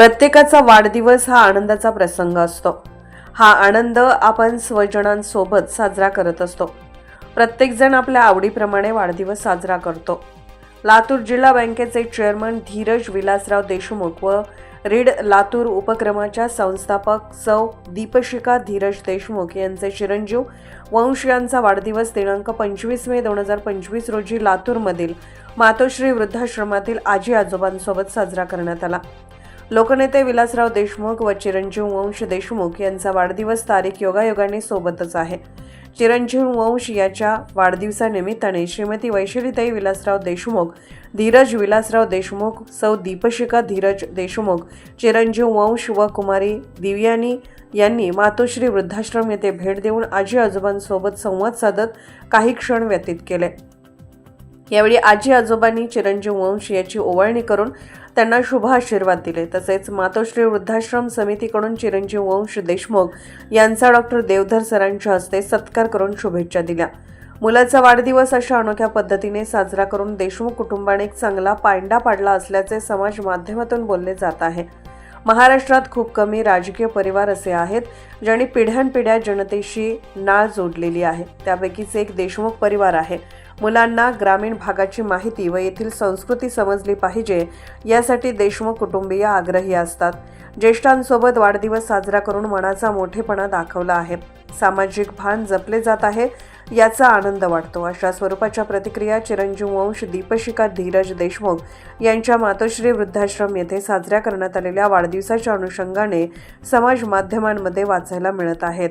प्रत्येकाचा वाढदिवस हा आनंदाचा प्रसंग असतो. हा आनंद आपण स्वजनांसोबत साजरा करत असतो. प्रत्येकजण आपल्या आवडीप्रमाणे वाढदिवस साजरा करतो. लातूर जिल्हा बँकेचे चेअरमन धीरज विलासराव देशमुख व रीड लातूर उपक्रमाच्या संस्थापक सौ दीपशिका धीरज देशमुख यांचे चिरंजीव वंश यांचा वाढदिवस दिनांक पंचवीस मे दोन हजार पंचवीस रोजी लातूरमधील मातोश्री वृद्धाश्रमातील आजी आजोबांसोबत साजरा करण्यात आला. लोकनेते विलासराव देशमुख व चिरंजीव वंश देशमुख यांचा वाढदिवस तारीख योगायोगाने सोबतच आहे. चिरंजीव वंश याच्या वाढदिवसानिमित्ताने श्रीमती वैशिलीताई विलासराव देशमुख धीरज विलासराव देशमुख सौ दीपशिका धीरज देशमुख चिरंजीव वंश व कुमारी दिव्यानी यांनी मातोश्री वृद्धाश्रम येथे भेट देऊन आजी आजोबांसोबत संवाद साधत काही क्षण व्यतीत केले. यावेळी आजी आजोबांनी चिरंजीव वंश याची ओवाळणी करून त्यांना शुभ आशीर्वाद दिले. तसेच मातोश्री वृद्धाश्रम समितीकडून चिरंजीव वंश देशमुख यांचा डॉक्टर देवधर सरांच्या हस्ते सत्कार करून शुभेच्छा दिल्या. मुलाचा वाढदिवस अशा अनोख्या पद्धतीने साजरा करून देशमुख कुटुंबाने एक चांगला पायंडा पाडला असल्याचे समाज माध्यमातून बोलले जात आहे. महाराष्ट्रात खूप कमी राजकीय परिवार असे आहेत ज्यांनी पिढ्यानपिढ्या जनतेशी नाळ जोडलेली आहे. त्यापैकीच एक देशमुख परिवार आहे. मुलांना ग्रामीण भागाची माहिती व येथील संस्कृती समजली पाहिजे यासाठी देशमुख कुटुंबीय आग्रही असतात. ज्येष्ठांसोबत वाढदिवस साजरा करून मनाचा मोठेपणा दाखवला आहे. सामाजिक भान जपले जात आहे याचा आनंद वाटतो. अशा स्वरूपाच्या प्रतिक्रिया चिरंजीव वंश दीपशिका धीरज देशमुख यांच्या मातोश्री वृद्धाश्रम येथे साजऱ्या करण्यात आलेल्या वाढदिवसाच्या अनुषंगाने समाज माध्यमांमध्ये वाचायला मिळत आहेत.